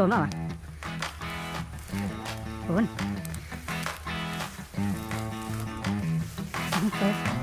ดนเปล่าวะโดนโด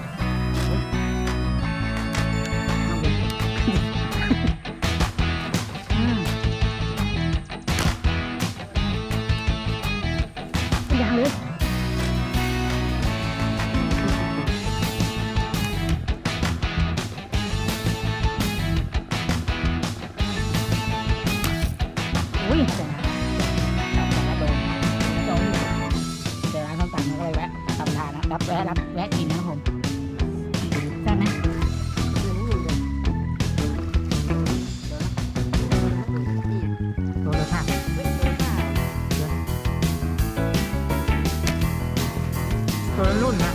ตัวรุ่นนะ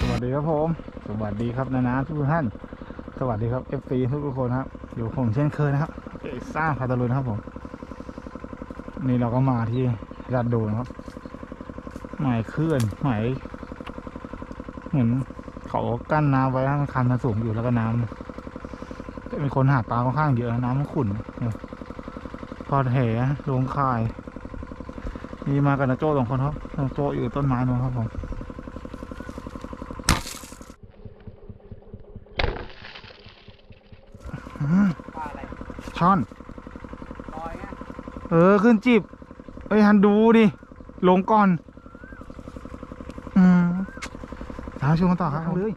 สวัสดีครับผม สวัสดีครับนานาทุกท่าน สวัสดีครับ FC ทุกทุกๆคนครับ อยู่ผมเช่นเคยนะครับเอกซ่าพาตาลุนครับผม นี่เราก็มาที่ลาดโดนะครับ หมายเคลื่อนหมายเหมือน เขากั้นน้ำไว้ให้มันคันมันสูงอยู่แล้วก็น้ำจะมีคนหาปลาค่อนข้างเยอะนะน้ำมันขุ่นเนี่ยทอดแหลงคายมีมากับนาโจ้สองคนครับนาโจ้อยู่ต้นไม้นู้นครับผมอืมปลาอะไรช่อนลอยไงเออ ขึ้นจีบเอ้ยฮันดูดิลงก่อน อืม ตามชมกันต่อครับเลย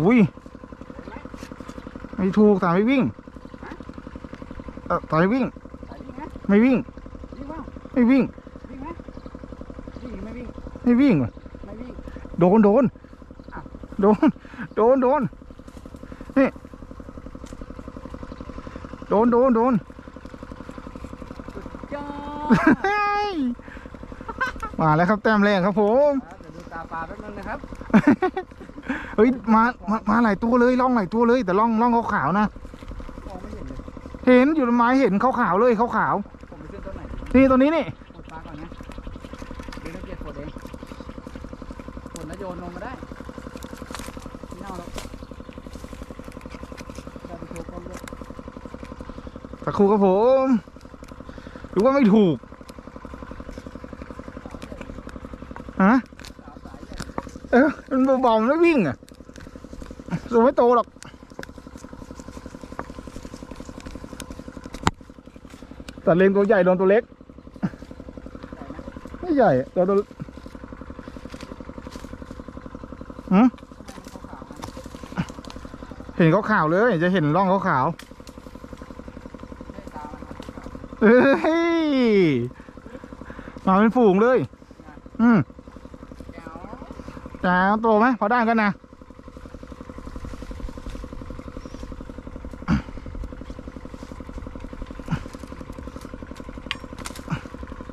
อุ้ย ไม่ถูกแต่ไม่วิ่งเออแต่ไม่วิ่งสายวิ่งไหมไม่วิ่ง วิ่งเปล่าไม่วิ่ง วิ่งไหมวิ่งหรือไม่วิ่งไม่วิ่งว่ะไม่วิ่ง โดนโดนอ้าว โดน โดนโดนนี่โดนโดนโดนจ้าเฮ้ยมาแล้วครับแต้มแรกครับผม เดี๋ยวดูตาปลาแป๊บนึงนะครับ เฮ้ยมามามาหลายตัวเลยล่องหลายตัวเลย แต่ล่องล่องขาวๆนะมองไม่เห็นเลยเห็นอยู่ต้นไม้เห็นขาวๆเลยขาวผมไปขึ้นต้นไหนๆดีนี่ตัวนี้นี่ปลดปลาก่อนนะเดี๋ยวเราเก็บปลดเองปลดแล้วโยนลงมาได้ไม่เอาหรอกเราไปโชว์กล้องด้วยสักครู่ครับผมหรือว่าไม่ถูกฮะสาวสายใหญ่เออมันเบาๆมันไม่วิ่งอะ ตัวไม่โตหรอกแต่เลงตัวใหญ่โดนตัวเล็ก ไม่ใหญ่โดนตัวหืมทำไมมันขาวๆนะเห็นขาวๆเลย จะเห็นร่องขาวให้ตามันขาวๆเฮ้ยมาเป็นฝูงเลย อืมๆแก้วแต่โตไหมพอได้กันนะ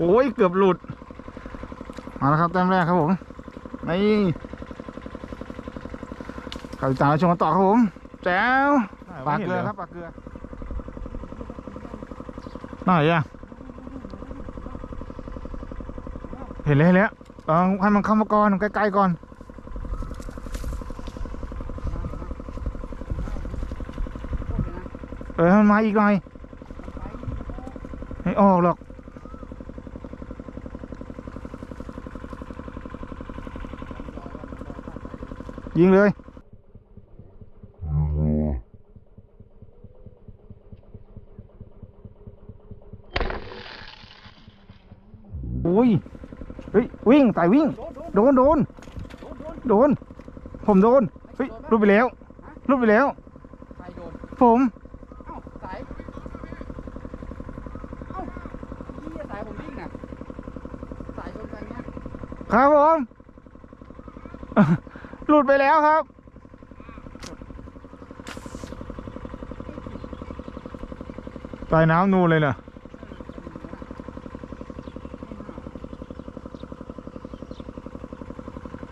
โอ้ยเกือบหลุด มาแล้วครับแต้มแรกครับผมนี่ข่าวติดตามรับชมกันต่อครับผมแจ๋วปลาเกลือครับปลาเกลือไหนอะเห็นเลยเห็นแล้วลองให้มันเข้ามาก่อนใกล้ๆก่อนเออมันมาอีกหน่อยไม่ออกหรอก ยิงเลยโอ้ยเฮ้ยวิ่งไต่วิ่ง โดนโดนโดน ผมโดนเฮ้ยรูดไปแล้วรูดไปแล้ว ผม เอ้าสาย เอ้าพี่สายผมวิ่งน่ะ สายชนกันเนี้ย ครับผม เอ หลุ ดไปแล้วครับ ใต้น้ำนูนเลยเนะ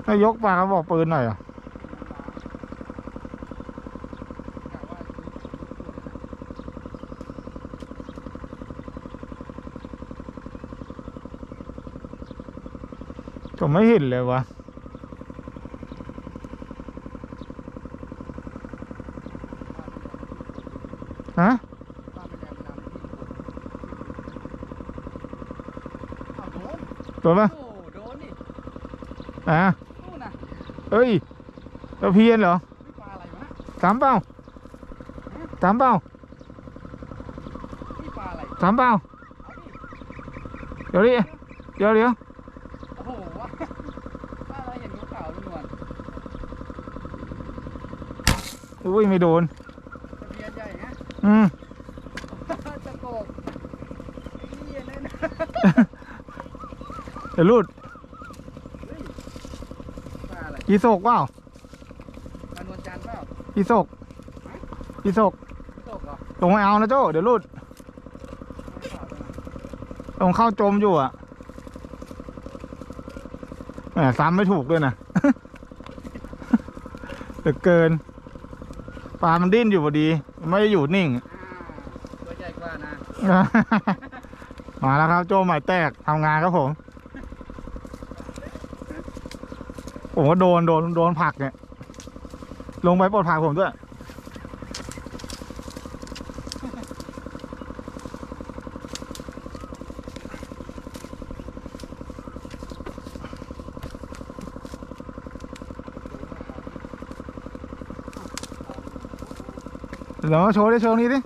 ถ้ายกปลากระบอกปืนหน่อยอะผมไม่เห็นเลยวะ ฮะบ้านเป็นแรงดันตัวปะโอ้โดนนี่อะนู่นน่ะเอ้ยตะเพียนเหรอนี่ปลาอะไรวะนะสามเป้าสามเป้านี่ปลาอะไรสามเป้าเอาดิเดี๋ยวดิเดี๋ยวเดี๋ยวโอ้โหวะปลาอะไรเห็นขาวๆนวลอุ้ยไม่โดน อืมจะโกกนี่แน่นเดี๋ยวรูดปลาอะไรอีโศกเปล่าปลานวลจันทร์เปล่าอีโศกอีโศกโตกเหรอลงไม่เอานะโจ้เดี๋ยวรูดลยนะลงเข้าจมอยู่อะแหมซ้ำไม่ถูกด้วยนะ เหลือเกินปลามันดิ้นอยู่พอดี ไม่ได้อยู่นิ่งอ่าตัวใหญ่กว่านะ มาแล้วครับ โจใหม่แตกทำงานครับผม ผมก็โดนโดนโดนผลักเนี่ย ลงไปปลดผลักผมด้วย เดี๋ยวมาโชว์ดิโชว์นี้ดิ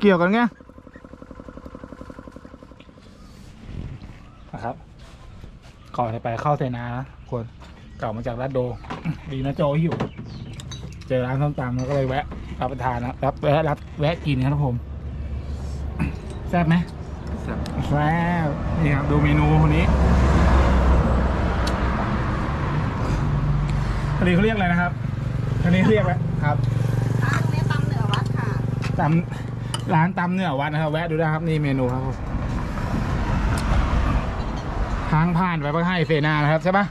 เกี่ยวกันไงนะครับก่อนจะไปเข้าเซนานะคนเก่ามาจากรัดโด ดีนะโจหิวเจอร้านส้มตำแล้วก็เลยแวะรับประทานนะรับแวะรับแวะกินครับผมแซ่บไหมแซ่บนี่ครับดูเมนูคนนี้อันนี้เขาเรียกอะไรนะครับ อันนี้เรียกอะไรครับร้านนี้ตำเหนือวัดค่ะตำร้านตำเนื้อวัดนะครับ แวะดูได้ครับนี่เมนูครับผมทางผ่านไปก็ให้เสนานะครับใช่ปะ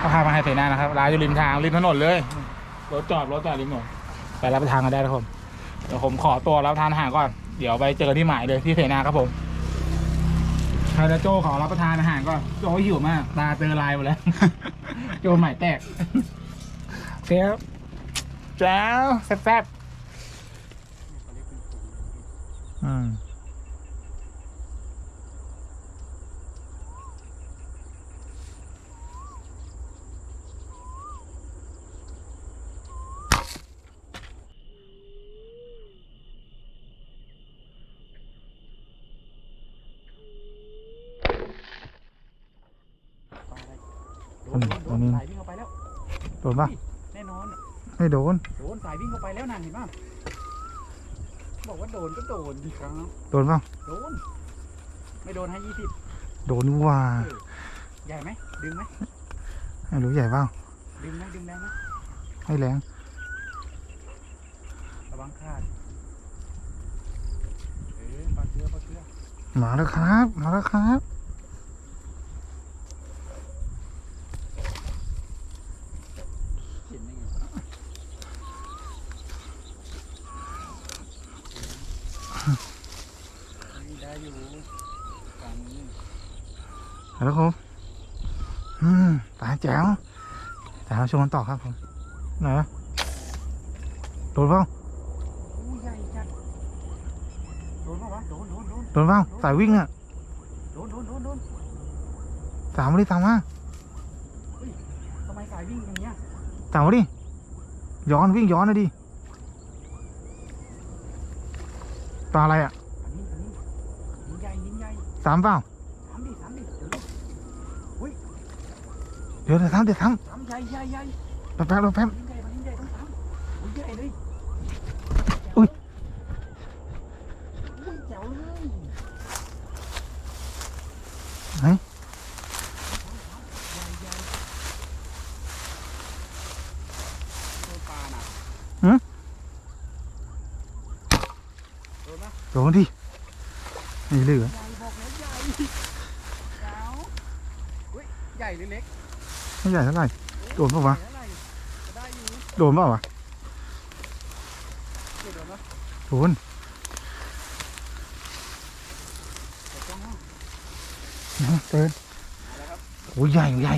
ก็พามาให้เสนานะครับร้านอยู่ริมทางริมถนนเลยรถจอดรถจอดริมถนนไปรับประทานกันได้นะครับผมเดี๋ยวผมขอตัวรับประทานอาหารก่อนเดี๋ยวไปเจอที่หมายเลยที่เสนาครับผมใครจะโจขอรับประทานอาหารก่อนโจหิวมาก ตาเจอลายหมดแล้ว โจใหม่แตกโอ เคครับแจ้วแซ่บๆอืมอันนี้อันนี้สายวิ่งเข้าไปแล้วโดนปะแน่นอน ไม่โดน โดนสายวิ่งเข้าไปแล้วนะเห็นป่ะบอกว่าโดนก็โดนดิครับโดนปะโดน ไม่โดนให้ยี่สิบโดนนี่ว่าใหญ่ไหมดึงไหมไม่รู้ใหญ่เปล่าดึงไหมดึงแรงไหมไม่แรงระวังขาดเออปลาเชื้อปลาเชื้อมาแล้วครับ มาแล้วครับ เห็นได้ไงนี่ได้อยู่กลางนี้ มาแล้วครับอืมตาแจ๋วแต่เราชมกันต่อครับผมไหนวะโดนเปล่าอู้ใหญ่จัดโดนปะวะโดนโดนโดนโดนเปล่าสายวิ่งอะโดนโดนโดนโดนตามมาดิตามมาทำไมสายวิ่งอย่างเงี้ยตามมาดิย้อนวิ่งย้อนเลยดิตาอะไรอะอันนี้อันนี้ยิงใหญ่ยิงใหญ่สามเปล่า เดี๋ยวทำเดี๋ยวทำใหญ่ใหญ่ใหญ่แป๊บแป๊บแป๊บอุ้ยไหนหืมโดนดินี่เลยเหรอใหญ่บอกแล้วใหญ่ใหญ่หรือเล็ก ไม่ใหญ่เท่าไหร่โดนปะวะใหญ่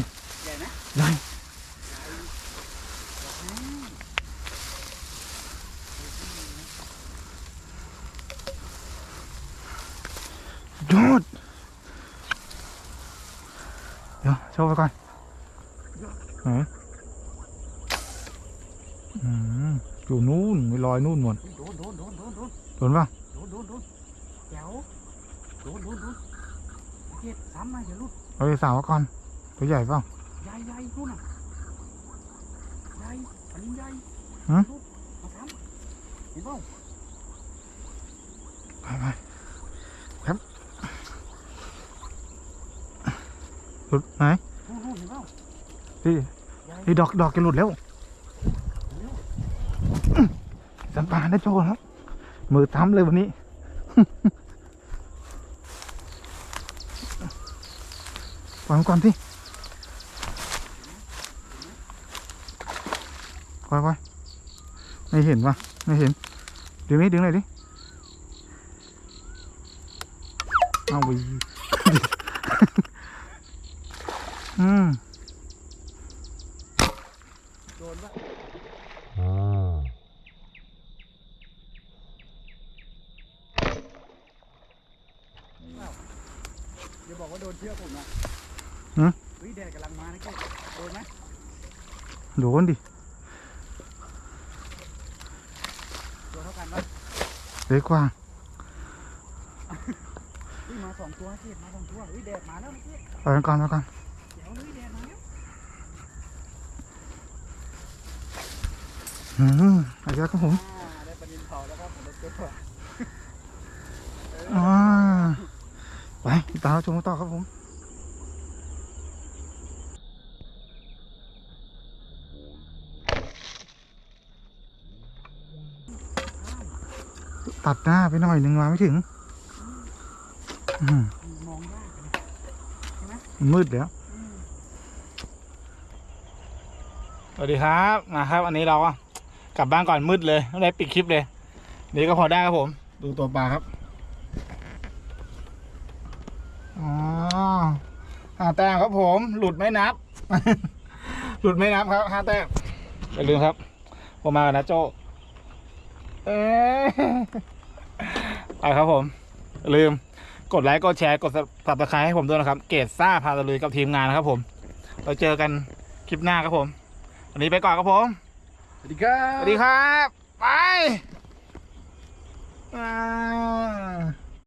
โดนโดนป่ะโดนโดนโดนแจ๋วโดนโดนโดนเจ็ดซ้ำมาเดี๋ยวลุดเอาไปสาวก่อน ตัวใหญ่เปล่าใหญ่ใหญ่นู่นน่ะใหญ่อันนี้ใหญ่ฮะลุดมาซ้ำเห็นเปล่าไปไปครับหลุดไหนนู่นนู่นเห็นเปล่าพี่ใหญ่พี่ดอกดอกจะหลุดแล้วเร็วสัมปาได้โชว์ครับ มือตั้มเลยวันนี้ปล่อยมันก่อนสิปล่อยปล่อยไม่เห็นวะไม่เห็น ดึงนี่ดึงหน่อยดิ เอาวีอืม โดนปะอย่าบอกว่าโดน เชือผมนะหือเฮ้ยแดดกำลังมานะแกโดนไหมโดนดิโดนเท่ากันปะเล็กกว่าเฮ้ยมาสองตัวเจ็ดมาสองตัวเฮ้ยแดดมาแล้วเมื่อกี้ปล่อยมันก่อนมาก่อนเดี๋ยวเฮ้ยแดดมาแล้วอืมอาจจะครับผมอ่าได้ปลานินเผาแล้วครับผมได้ตัว อ่า ไปตามเราชมกันต่อครับผมตัดหน้าไปหน่อยหนึ่งมาไม่ถึงอืมองยากเลยมันมืดแล้วสวัสดีครับนะครับ อันนี้เราก็กลับบ้านก่อนมืดเลยไม่ได้ปิดคลิปเลย นี่ก็พอได้ครับผม ดูตัวปลาครับ อ๋อห้า แต้มครับผม หลุดไม่นับ หลุดไม่นับครับห้าแต้มอย่าลืมครับผมมากับนะโจเอ๊ะไปครับผมอย่าลืมกดไลค์กดแชร์กดสับสไครต์ให้ผมด้วยนะครับ เกตซ่าพาตะลุยกับทีมงานนะครับผม เราเจอกันคลิปหน้าครับผม วันนี้ไปก่อนครับผม สวัสดีครับ สวัสดีครับ ไป อ่า